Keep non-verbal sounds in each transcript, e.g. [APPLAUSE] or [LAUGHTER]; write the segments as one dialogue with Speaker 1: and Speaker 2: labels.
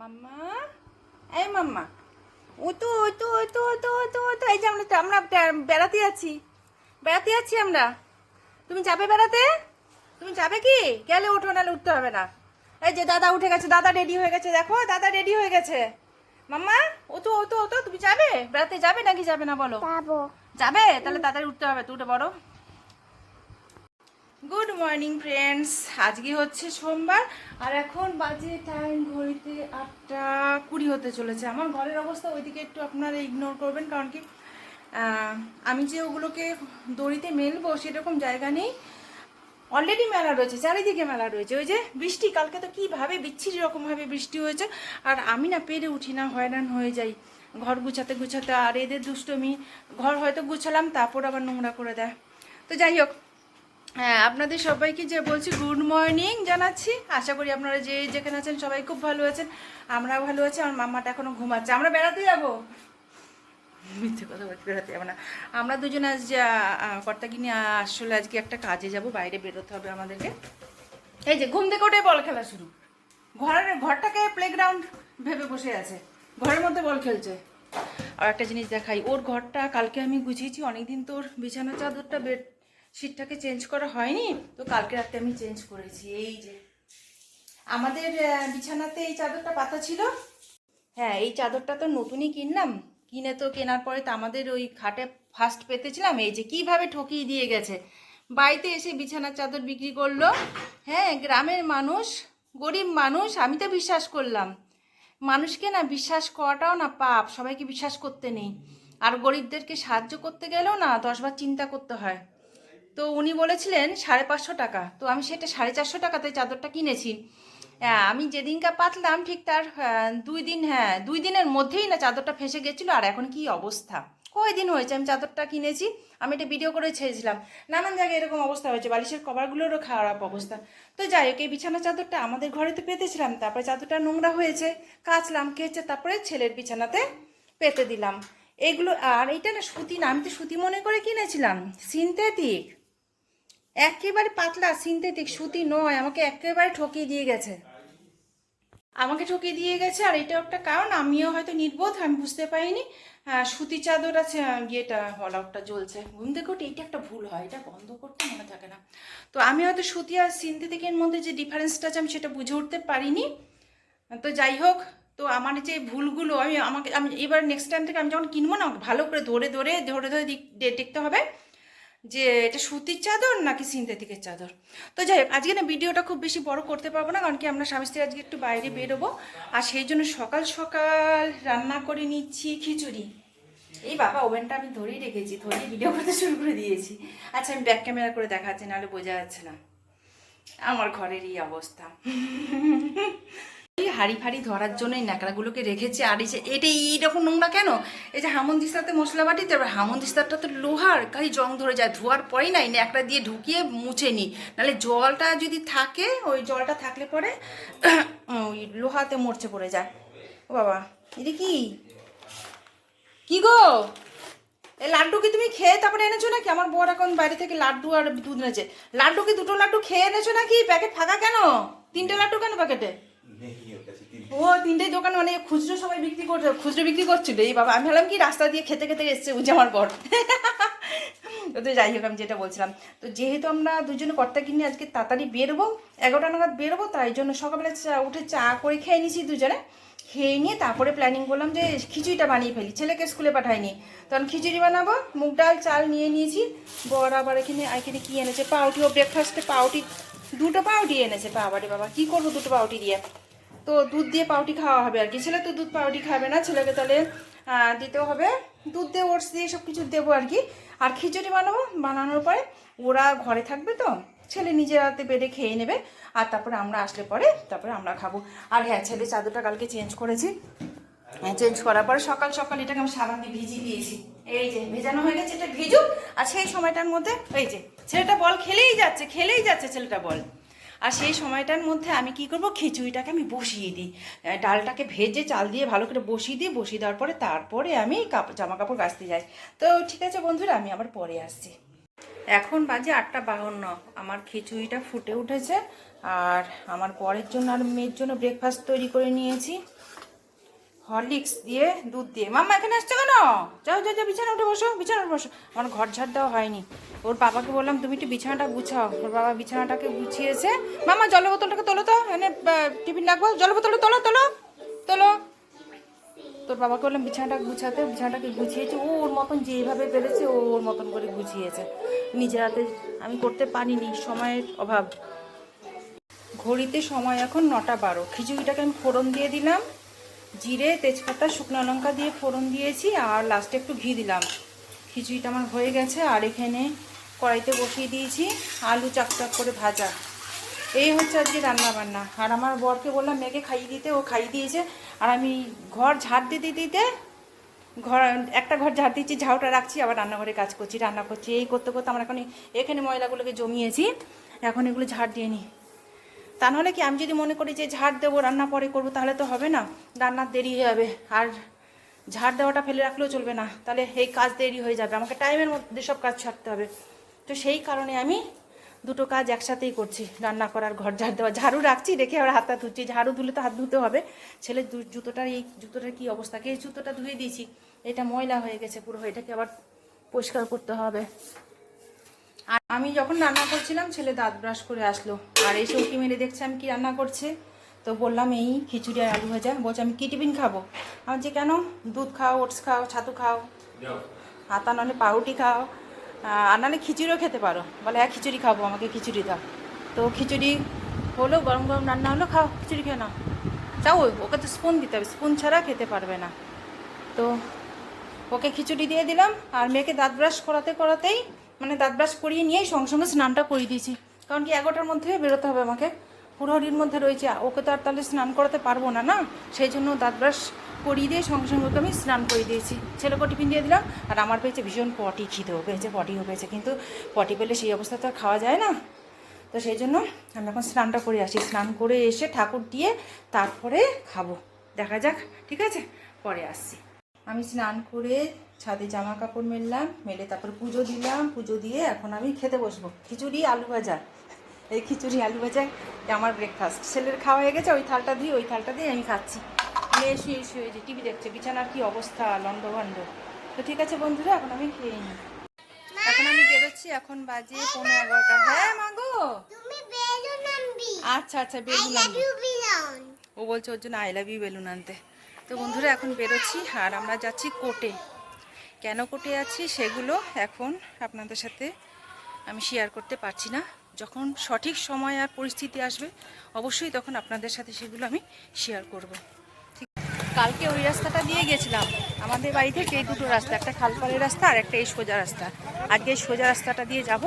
Speaker 1: মাম্মা? এই মাম্মা। উতু উতু উতু উতু উতু উতু এই যে আমরা আমরা বেড়াতে যাচ্ছি। বেড়াতে যাচ্ছি আমরা। তুমি যাবে বেড়াতে? তুমি যাবে কি? গেলে উঠো নাহলে উঠতে হবে না। এই যে দাদা উঠে গেছে দাদা রেডি হয়ে গেছে দেখো দাদা রেডি হয়ে গেছে। মাম্মা ওতো ওতো ওতো তুমি যাবে? বেড়াতে যাবে নাকি যাবে না বলো?
Speaker 2: যাবে।
Speaker 1: তাহলে তাড়াতাড়ি উঠতে হবে তুই উঠে বড় গুড মর্নিং ফ্রেন্ডস আজকে হচ্ছে সোমবার, আর এখন বাজে টাইম ঘড়িতে আটটা কুড়ি হতে চলেছে। আমার ঘরের অবস্থা ওইদিকে একটু আপনারা ইগনোর করবেন, কারণ কি আমি যে ওগুলোকে দড়িতে মেলবো সেরকম জায়গা নেই। অলরেডি মেলা রয়েছে, চারিদিকে মেলা রয়েছে। ওই যে বৃষ্টি, কালকে তো কীভাবে বিচ্ছিরি রকমভাবে বৃষ্টি হয়েছে, আর আমি না পেরে উঠি না, হয়রান হয়ে যাই। ঘর গুছাতে গুছাতে, আর এদের দুষ্টমি, ঘর হয়তো গুছালাম, তারপর আবার নোংরা করে দেয়। তো যাই হোক হ্যাঁ আপনাদের সবাইকে যে বলছি গুড মর্নিং জানাচ্ছি। আশা করি আপনারা যে যেখানে আছেন সবাই খুব ভালো আছেন আমরা ভালো আছি, আমার মাম্মাটা এখনও ঘুমাচ্ছে। আমরা বেড়াতে যাব। মিথ্যে কথা বলতে বেরোতে যাব না। আমরা দুজন আজ কর্তাকে নিয়ে আসলে আজকে একটা কাজে যাব, বাইরে বেরোতে হবে আমাদেরকে। এই যে, ঘুম থেকে উঠে বল খেলা শুরু। ঘরের, ঘরটাকে প্লেগ্রাউন্ড ভেবে বসে আছে। ঘরের মধ্যে বল খেলছে। আর একটা জিনিস দেখাই, ওর ঘরটা কালকে আমি গুছিয়েছি, অনেকদিন তোর বিছানা চাদরটা বেড শিটটাকে চেঞ্জ করা হয়নি। তো কালকে রাতে আমি চেঞ্জ করেছি। এই যে আমাদের বিছানাতে এই চাদরটা পাতা ছিল। হ্যাঁ এই চাদরটা তো নতুনই কিনলাম। কিনে তো কেনার পরে তো আমাদের ওই খাটে ফার্স্ট পেতেছিলাম। এই যে কীভাবে ঠকিয়ে দিয়ে গেছে। বাড়িতে এসে বিছানার চাদর বিক্রি করল। হ্যাঁ গ্রামের মানুষ, গরিব মানুষ, আমি তো বিশ্বাস করলাম। মানুষকে না বিশ্বাস করাটাও না পাপ। সবাইকে বিশ্বাস করতে নেই। আর গরিবদেরকে সাহায্য করতে গেলেও না দশবার চিন্তা করতে হয়। তো উনি বলেছিলেন সাড়ে পাঁচশো টাকা। তো আমি সেটা সাড়ে চারশো টাকাতে চাদরটা কিনেছি। হ্যাঁ আমি যেদিনকা পাতলাম ঠিক তার দুই দিন হ্যাঁ দুই দিনের মধ্যেই না চাদরটা ফেসে গেছিল আর এখন কি অবস্থা। কয়দিন হয়েছে আমি চাদরটা কিনেছি? আমি এটা ভিডিও করে ছেড়েছিলাম নানান জায়গায় এরকম অবস্থা হয়েছে, বালিশের কভারগুলোরও খারাপ অবস্থা। তো যাই হোক, এই বিছানা চাদরটা আমাদের ঘরে তো পেতেছিলাম, তারপরে চাদরটা নোংরা হয়েছে, কাচলাম, কেচে তারপরে ছেলের বিছানাতে পেতে দিলাম। এগুলো, আর এইটা না সুতি না, আমি তো সুতি মনে করে কিনেছিলাম সিনথেটিক একেবারে পাতলা সিনথেটিক সুতি নয়, আমাকে একেবারে ঠকিয়ে দিয়ে গেছে। আমাকে ঠকিয়ে দিয়ে গেছে, আর এটা একটা কারণ, আমিও হয়তো নির্বোধ আমি বুঝতে পারিনি। সুতি চাদর আছে ইয়েটা হলাউটটা জ্বলছে। ঘুম থেকে উঠে এটা একটা ভুল হয়, এটা বন্ধ করতে মনে থাকে না। তো আমি হয়তো সুতি আর সিনথেটিকের মধ্যে যে ডিফারেন্সটা আছে, আমি সেটা বুঝে উঠতে পারিনি। তো যাই হোক, তো আমার যে ভুলগুলো, আমি আমাকে, আমি এবার নেক্সট টাইম থেকে আমি যখন কিনবো না ভালো করে ধরে ধরে ধরে ধরে দেখতে হবে। যে এটা সুতির চাদর নাকি সিনথেটিকের চাদর? তো যাই হোক, আজকে না ভিডিওটা খুব বেশি বড় করতে পারব না, কারণ কি আমরা স্বামী স্ত্রী আজকে একটু বাইরে বেরোবো। আর সেই জন্য সকাল সকাল রান্না করে নিচ্ছি খিচুড়ি। এই বাবা, ওভেনটা আমি ধরেই রেখেছি, ধরেই ভিডিও করতে শুরু করে দিয়েছি। আচ্ছা আমি ব্যাক ক্যামেরা করে দেখাচ্ছি, নাহলে বোঝা যাচ্ছে না। আমার ঘরের এই অবস্থা। হাড়ি ফাড়ি ধরার জন্য এই ন্যাকড়াগুলোকে রেখেছে। আর এই যে, এটা এইরকম নোংরা কেন? এই যে হামন দিস্তাতে মশলা বাটি তারপর হামন দিস্তাটা তো লোহার, খালি জং ধরে যায়, ধোয়ার পরেই নাই ন্যাকড়া দিয়ে ঢুকিয়ে মুছে নিই। নাহলে জলটা যদি থাকে, ওই জলটা থাকলে পরে [COUGHS] ওই লোহাতে মরচে পড়ে যায়। ও বাবা, এটা কি? কি গো? এই লাড্ডু কি তুমি খেয়ে তারপরে এনেছো নাকি? আমার বর এখন বাইরে থেকে লাড্ডু আর দুধ এনেছে। লাড্ডু কি দুটো লাড্ডু খেয়ে এনেছো নাকি? প্যাকেট ফাঁকা কেন? তিনটে লাড্ডু কেন প্যাকেটে? ও তিনটে দোকান মানে খুচরো সবাই বিক্রি করছে, খুচরো বিক্রি করছিল। এই বাবা, আমি ভাবলাম কি, রাস্তা দিয়ে খেতে খেতে এসছে বুঝে আমার বর। তো যাই হোক, আমি যেটা বলছিলাম। তো যেহেতু আমরা দুজনে কর্তা কিনে আজকে তাড়াতাড়ি বেরোবো, এগারোটা নাগাদ বেরোবো, তাই জন্য সকালবেলা চা, উঠে চা করে খেয়ে নিয়েছি দুজনে। খেয়ে নিয়ে তারপরে প্ল্যানিং করলাম যে খিচুড়িটা বানিয়ে ফেলি, ছেলেকে স্কুলে পাঠাইনি। তখন খিচুড়ি বানাবো, মুগ ডাল, চাল নিয়ে নিয়েছি। বর আবার এখানে এখানে কি এনেছে? পাউটি ও ব্রেকফাস্টে পাউটি দুটো পাউটি এনেছে। বাবারে বাবা, কি করব দুটো পাউটি দিয়ে? তো দুধ দিয়ে পাউটি খাওয়া হবে আর কি। ছেলে তো দুধ পাউটি খাবে না, ছেলেকে তাহলে দিতে হবে। দুধ দিয়ে ওটস দিয়ে সব কিছু দেবো আর কি। আর খিচুড়ি বানাবো, বানানোর পরে ওরা ঘরে থাকবে তো, ছেলে নিজের হাতে বেড়ে খেয়ে নেবে। আর তারপরে আমরা আসলে পরে, তারপরে আমরা খাব। আর হ্যাঁ ছেলে চাদরটা কালকে চেঞ্জ করেছি। হ্যাঁ চেঞ্জ করার পরে সকাল সকাল এটাকে আমি সাবান দিয়ে ভিজিয়ে দিয়েছি। এই যে, ভেজানো হয়ে গেছে, এটা ভিজুক। আর সেই সময়টার মধ্যে, এই যে, ছেলেটা বল খেলেই যাচ্ছে খেলেই যাচ্ছে ছেলেটা বল। আর সেই সময়টার মধ্যে আমি কি করব? খিচুড়িটাকে আমি বসিয়ে দিই। ডালটাকে ভেজে চাল দিয়ে ভালো করে বসিয়ে দিই। বসিয়ে দেওয়ার পরে তারপরে আমি কাপড় জামা কাপড় কাচতে যাই। তো ঠিক আছে বন্ধুরা, আমি আবার পরে আসছি। এখন বাজে আটটা বাহান্ন। আমার খিচুড়িটা ফুটে উঠেছে। আর আমার পরের জন্য আর মেয়ের জন্য ব্রেকফাস্ট তৈরি করে নিয়েছি। হরলিক্স দিয়ে, দুধ দিয়ে। মাম্মা, এখানে আসছো কেন? যাও যাও যাও বিছানা উঠে বসো বিছানা উঠে বসো। আমার ঘর ঝাড় দেওয়া হয়নি। ওর বাবাকে বললাম, তুমি একটু বিছানাটা গুছাও। ওর বাবা বিছানাটাকে গুছিয়েছে। মামা জলের বোতলটাকে তোলো তো। এনে টিফিন রাখব। জলের বোতলটা তোলো তোলো তোলো। তোর বাবাকে বললাম, বিছানাটা গুছাতে, বিছানাটাকে গুছিয়েছে। ও ওর মতন যেভাবে পেরেছে, ও ওর মতন করে গুছিয়েছে। নিজের হাতে আমি করতে পারিনি, সময়ের অভাব। ঘড়িতে সময় এখন নটা বারো। খিচুড়িটাকে আমি ফোড়ন দিয়ে দিলাম। জিরে, তেজপাতা, শুকনো লঙ্কা দিয়ে ফোড়ন দিয়েছি আর লাস্টে একটু ঘি দিলাম। খিচুড়িটা আমার হয়ে গেছে আর এখানে কড়াইতে বসিয়ে দিয়েছি আলু চাকচাক করে ভাজা। এই হচ্ছে আজকে রান্না বান্না আর আমার বরকে বললাম, মেয়েকে খাইয়ে দিতে, ও খাইয়ে দিয়েছে। আর আমি ঘর ঝাড় দিতে দিতে ঘর, একটা ঘর ঝাড় দিচ্ছি, ঝাউটা রাখছি, আবার রান্নাঘরে কাজ করছি, রান্না করছি। এই করতে করতে আমার এখন এখানে ময়লাগুলোকে জমিয়েছি। এখন এগুলো ঝাড় দিয়ে নিই। তা নাহলে কি আমি যদি মনে করি যে ঝাড় দেবো, রান্না পরে করব, তাহলে তো হবে না। রান্নার দেরি হয়ে যাবে। আর ঝাড় দেওয়াটা ফেলে রাখলেও চলবে না। তাহলে এই কাজ দেরি হয়ে যাবে। আমাকে টাইমের মধ্যে সব কাজ ছাড়তে হবে। তো সেই কারণে আমি দুটো কাজ একসাথেই করছি। রান্না করার, ঘর ঝাড় দেওয়া। ঝাড়ু রাখছি, রেখে আবার হাতটা ধুচ্ছি। ঝাড়ু ধুলে তো হাত ধুতে হবে। ছেলের দু- জুতোটার এই জুতোটার কী অবস্থা? এই জুতোটা ধুয়ে দিয়েছি? এটা ময়লা হয়ে গেছে পুরো। এটাকে আবার পরিষ্কার করতে হবে। আর আমি যখন রান্না করছিলাম ছেলে দাঁত ব্রাশ করে আসলো। আর এই চৌকি মেরে দেখছে আমি কি রান্না করছে। তো বললাম এই খিচুড়ি আর আলু ভাজা। বলছে আমি কি টিফিন খাব? আমার যে কেন? দুধ খাও ওটস খাও ছাতু খাও। আর তা নাহলে পাউরুটি খাও। আর নাহলে খিচুড়িও খেতে পারো। বলে হ্যাঁ খিচুড়ি খাব আমাকে খিচুড়ি দাও। তো খিচুড়ি হলো গরম গরম রান্না হলো খাও খিচুড়ি খেয়ে নাও। চাও ওকে তো স্পুন দিতে হবে স্পুন ছাড়া খেতে পারবে না। তো ওকে খিচুড়ি দিয়ে দিলাম আর মেয়েকে দাঁত ব্রাশ করাতে করাতেই মানে দাঁত ব্রাশ করিয়ে নিয়েই সঙ্গে সঙ্গে স্নানটা করিয়ে দিয়েছি। কারণ কি এগারোটার মধ্যে বেরোতে হবে আমাকে। হুড়োহুড়ির মধ্যে রয়েছে। ওকে তো আর তাহলে স্নান করাতে পারব না না? সেই জন্য দাঁত ব্রাশ করিয়ে দিয়ে সঙ্গে সঙ্গে ওকে আমি স্নান করিয়ে দিয়েছি। ছেলেকে টিফিন দিয়ে দিলাম। আর আমার পেয়েছে ভীষণ পটি খিদেও পেয়েছে পটিও পেয়েছে। কিন্তু পটি পেলে সেই অবস্থা তো আর খাওয়া যায় না। তো সেই জন্য আমি এখন স্নানটা করে আসি। স্নান করে এসে ঠাকুর দিয়ে তারপরে খাব। দেখা যাক, ঠিক আছে? পরে আসছি। আমি স্নান করে ছাদে জামা কাপড় মেললাম মেলে তারপর পুজো দিলাম পুজো দিয়ে এখন আমি খেতে বসবো। খিচুড়ি আলু ভাজা। এই খিচুড়ি আলু ভাজা আমার ব্রেকফাস্ট ছেলের খাওয়া হয়ে গেছে ওই থালটা দিয়ে ওই থালটা দিয়ে আমি খাচ্ছি। মেয়ে শুয়ে শুয়ে যে টিভি দেখছে বিছানার কি অবস্থা লন্ডভন্ড তো ঠিক আছে বন্ধুরা এখন আমি খেয়ে নিই। এখন আমি বেরোচ্ছি এখন বাজে পনেরো এগারোটা। হ্যাঁ মাগো আচ্ছা আচ্ছা বিলন ও বলছে ওর জন্য আই লাভ ইউ বেলুন আনতে। তো বন্ধুরা এখন বেরোচ্ছি আর আমরা যাচ্ছি কোর্টে। কেন কোর্টে আছি সেগুলো এখন আপনাদের সাথে আমি শেয়ার করতে পারছি না। যখন সঠিক সময় আর পরিস্থিতি আসবে, অবশ্যই তখন আপনাদের সাথে সেগুলো আমি শেয়ার করব। ঠিক কালকে ওই রাস্তাটা দিয়ে গেছিলাম। আমাদের বাড়ি থেকে এই দুটো রাস্তা, একটা খালপাড়ের রাস্তা আর একটা এই সোজা রাস্তা। আজকে এই সোজা রাস্তাটা দিয়ে যাব।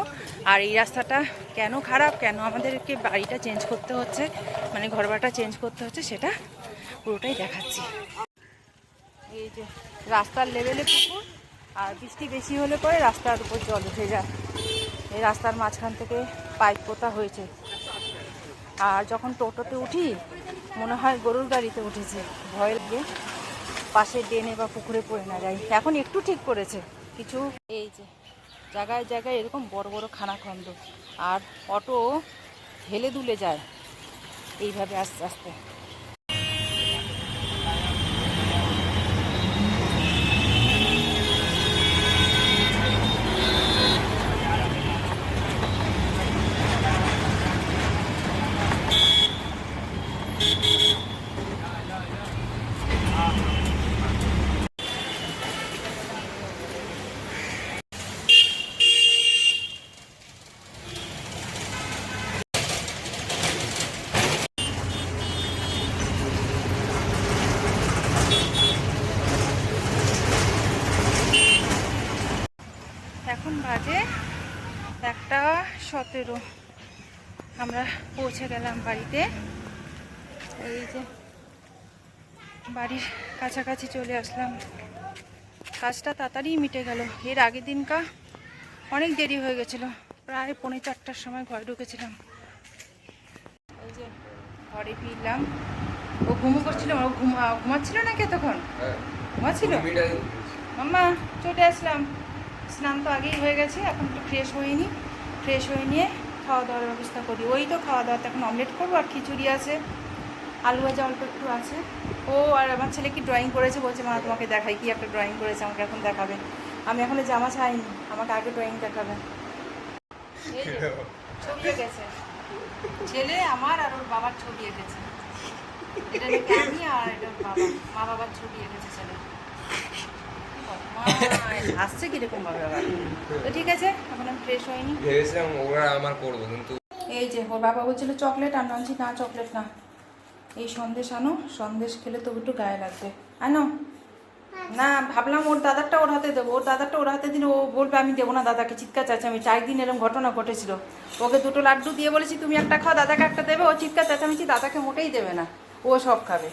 Speaker 1: আর এই রাস্তাটা কেন খারাপ, কেন আমাদেরকে বাড়িটা চেঞ্জ করতে হচ্ছে মানে ঘর চেঞ্জ করতে হচ্ছে, সেটা পুরোটাই দেখাচ্ছি। এই যে রাস্তার লেভেলে পুকুর আর বৃষ্টি বেশি হলে পরে রাস্তার উপর জল উঠে যায়। এই রাস্তার মাঝখান থেকে পাইপ পোতা হয়েছে। আর যখন টোটোতে উঠি, মনে হয় গরুর গাড়িতে উঠেছে। ভয় লাগে পাশে ডেনে বা পুকুরে পড়ে না যায়। এখন একটু ঠিক করেছে। কিছু এই যে, জায়গায় জায়গায় এরকম বড় বড় খানাখন্দ। আর অটো হেলে দুলে যায়। এইভাবে আস্তে আস্তে এখন বাজে একটা সতেরো আমরা পৌঁছে গেলাম বাড়িতে। এই যে বাড়ির কাছাকাছি চলে আসলাম। কাজটা তাড়াতাড়ি মিটে গেল। এর আগের দিনকা অনেক দেরি হয়ে গেছিল। প্রায় পৌনে চারটার সময় ঘরে ঢুকেছিলাম। এই যে ঘরে ফিরলাম। ও ঘুমো করছিল ও ঘুমা ঘুমাচ্ছিল নাকি এতক্ষণ? ঘুমাচ্ছিল? মাম্মা চলে আসলাম। স্নান তো আগেই হয়ে গেছে এখন একটু ফ্রেশ হয়নি ফ্রেশ হয়ে নিয়ে খাওয়া দাওয়ার ব্যবস্থা করি। ওই তো খাওয়া দাওয়াতে এখন অমলেট করব আর খিচুড়ি আছে, আলু ভাজা অল্প একটু আছে। ও আর আমার ছেলে কি ড্রয়িং করেছে? বলছে, মা, তোমাকে দেখাই, কি একটা ড্রয়িং করেছে, আমাকে এখন দেখাবে। আমি এখনও জামা চাইনি আমাকে আগে ড্রয়িং দেখাবে। ছবি এঁকেছে। ছেলে আমার আর ওর বাবার ছবি এঁকেছে। এটা নাকি আমি আর এটা বাবা মা বাবার ছবি এঁকেছে ছেলে। [LAUGHS] হাসছে কীরকম ভাবে আবার? তো ঠিক আছে এখন আমি ফ্রেশ হয়নি
Speaker 3: ভেবেছিলাম ওরা আমার করব কিন্তু
Speaker 1: এই যে ওর বাবা বলছিল চকলেট আর আনছি না চকলেট না। এই সন্দেশ আনো সন্দেশ খেলে তবু একটু গায়ে লাগবে। আনো। না ভাবলাম ওর দাদারটা ওর হাতে দেবো। ওর দাদারটা ওর হাতে দিলে ও বলবে আমি দেবো না দাদাকে চিৎকার চেঁচামি চার দিন এরকম ঘটনা ঘটেছিল। ওকে দুটো লাড্ডু দিয়ে বলেছি তুমি একটা খাও দাদাকে একটা দেবে। ও চিৎকার চেঁচামেচি দাদাকে মোটেই দেবে না। ও সব খাবে।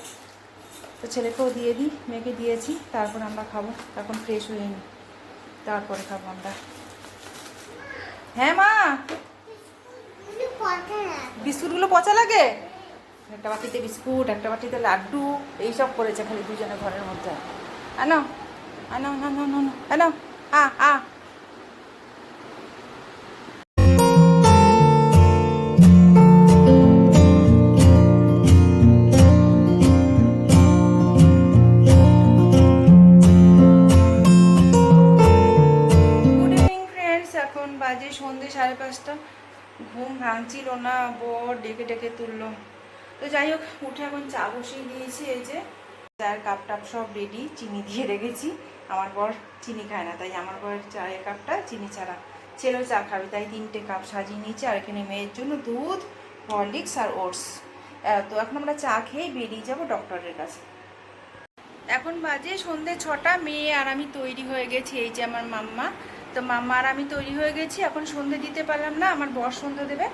Speaker 1: তো ছেলেকেও দিয়ে দিই, মেয়েকে দিয়েছি, তারপর আমরা খাব। এখন ফ্রেশ হয়ে নিই তারপরে খাব আমরা। হ্যাঁ মা! বিস্কুটগুলো পচা লাগে? একটা বাটিতে বিস্কুট, একটা বাটিতে লাড্ডু, এইসব করেছে খালি দুজনে ঘরের মধ্যে। আনো আনো না না না আনো আ আ। ঘুম ভাঙছিল না, বর ডেকে ডেকে তুললো। তো যাই হোক, উঠে এখন চা বসিয়ে দিয়েছি, এই যে। চায়ের কাপ টাপ সব রেডি চিনি দিয়ে রেখেছি। আমার বর চিনি খায় না, তাই আমার বরের চায়ের কাপটা চিনি ছাড়া। ছেলেও চা খাবে, তাই তিনটে কাপ সাজিয়ে নিয়েছি। আর এখানে মেয়ের জন্য দুধ হরলিক্স আর ওটস তো এখন আমরা চা খেয়ে বেরিয়ে যাব ডক্টরের কাছে। এখন বাজে সন্ধে ছটা, মেয়ে আর আমি তৈরি হয়ে গেছি, এই যে আমার মাম্মা। তো মাম্মা আর আমি তৈরি হয়ে গেছি এখন সন্ধে দিতে পারলাম না আমার বর সন্ধে দেবে।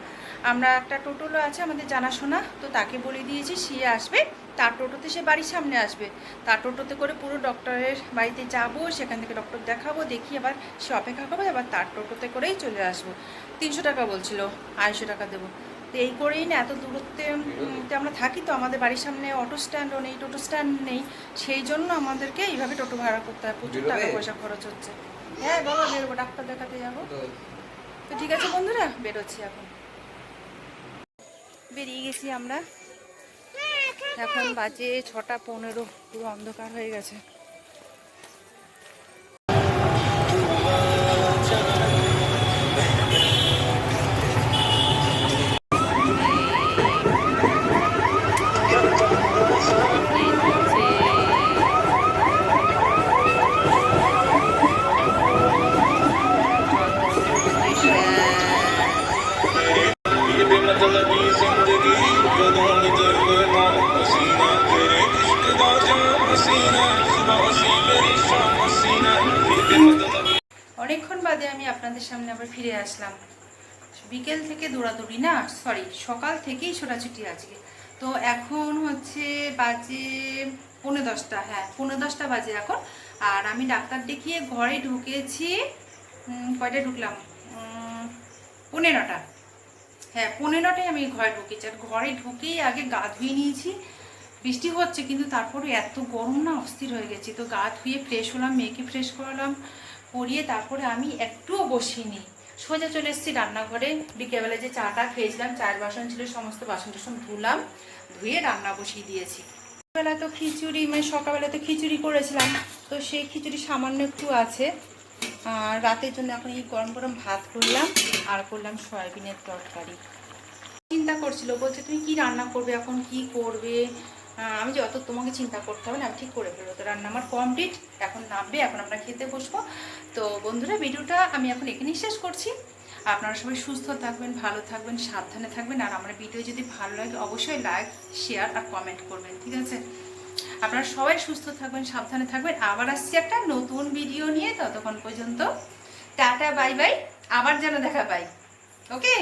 Speaker 1: আমরা একটা টোটোলো আছে আমাদের জানাশোনা তো তাকে বলে দিয়েছি সে আসবে তার টোটোতে সে বাড়ির সামনে আসবে। তার টোটোতে করে পুরো ডক্টরের বাড়িতে যাব সেখান থেকে ডক্টর দেখাবো দেখি আবার সে অপেক্ষা করবে আবার তার টোটোতে করেই চলে আসব। তিনশো টাকা বলছিল আড়াইশো টাকা দেবো। তো এই করেই না এত দূরত্বে আমরা থাকি তো আমাদের বাড়ির সামনে অটো স্ট্যান্ডও নেই টোটো স্ট্যান্ড নেই সেই জন্য আমাদেরকে এইভাবে টোটো ভাড়া করতে হয় প্রচুর টাকা পয়সা খরচ হচ্ছে। হ্যাঁ বাবা বেরোবো, ডাক্তার দেখাতে যাব।
Speaker 3: তো
Speaker 1: ঠিক আছে বন্ধুরা, বেরোচ্ছি এখন। বেরিয়ে গেছি আমরা। এখন বাজে ছটা পনেরো, পুরো অন্ধকার হয়ে গেছে। আপনাদের সামনে আবার ফিরে আসলাম। বিকেল থেকে দৌড়াদৌড়ি না? সরি সকাল থেকেই ছোটাছুটি আজকে। তো এখন হচ্ছে বাজে পৌনে দশটা হ্যাঁ পৌনে দশটা বাজে এখন। আর আমি ডাক্তার দেখিয়ে ঘরে ঢুকেছি উম, কয়টায় ঢুকলাম? পনেরোটা হ্যাঁ পনেরোটায় আমি ঘরে ঢুকেছি। আর ঘরে ঢুকেই আগে গা ধুয়ে নিয়েছি। বৃষ্টি হচ্ছে কিন্তু তারপরে এত গরম না অস্থির হয়ে গেছি। তো গা ধুয়ে ফ্রেশ হলাম মেয়েকে ফ্রেশ করালাম। করিয়ে তারপরে আমি একটুও বসিনি। সোজা চলে এসেছি রান্নাঘরে। বিকেলবেলা যে চাটা খেয়েছিলাম, চায়ের বাসন ছিল, সমস্ত বাসন টাসন ধুলাম, ধুয়ে রান্না বসিয়ে দিয়েছি। বেলা তো খিচুড়ি মানে সকালবেলা তো খিচুড়ি করেছিলাম, তো সেই খিচুড়ি সামান্য একটু আছে। আর রাতের জন্য এখন এই গরম গরম ভাত করলাম, আর করলাম সয়াবিনের তরকারি। চিন্তা করছিল, বলছে, তুমি কি রান্না করবে এখন? কি করবে? আমি যত তোমাকে চিন্তা করতে হবে না, আমি ঠিক করে ফেলব। তো রান্না আমার কমপ্লিট এখন নামবে, এখন আমরা খেতে বসবো। তো বন্ধুরা, ভিডিওটা আমি এখন এখানেই শেষ করছি। আপনারা সবাই সুস্থ থাকবেন, ভালো থাকবেন, সাবধানে থাকবেন। আর আমার ভিডিও যদি ভালো লাগে, অবশ্যই লাইক শেয়ার আর কমেন্ট করবেন, ঠিক আছে? আপনারা সবাই সুস্থ থাকবেন, সাবধানে থাকবেন। আবার আসছি একটা নতুন ভিডিও নিয়ে, ততক্ষণ পর্যন্ত। টাটা বাই বাই আবার যেন দেখা পাই ওকে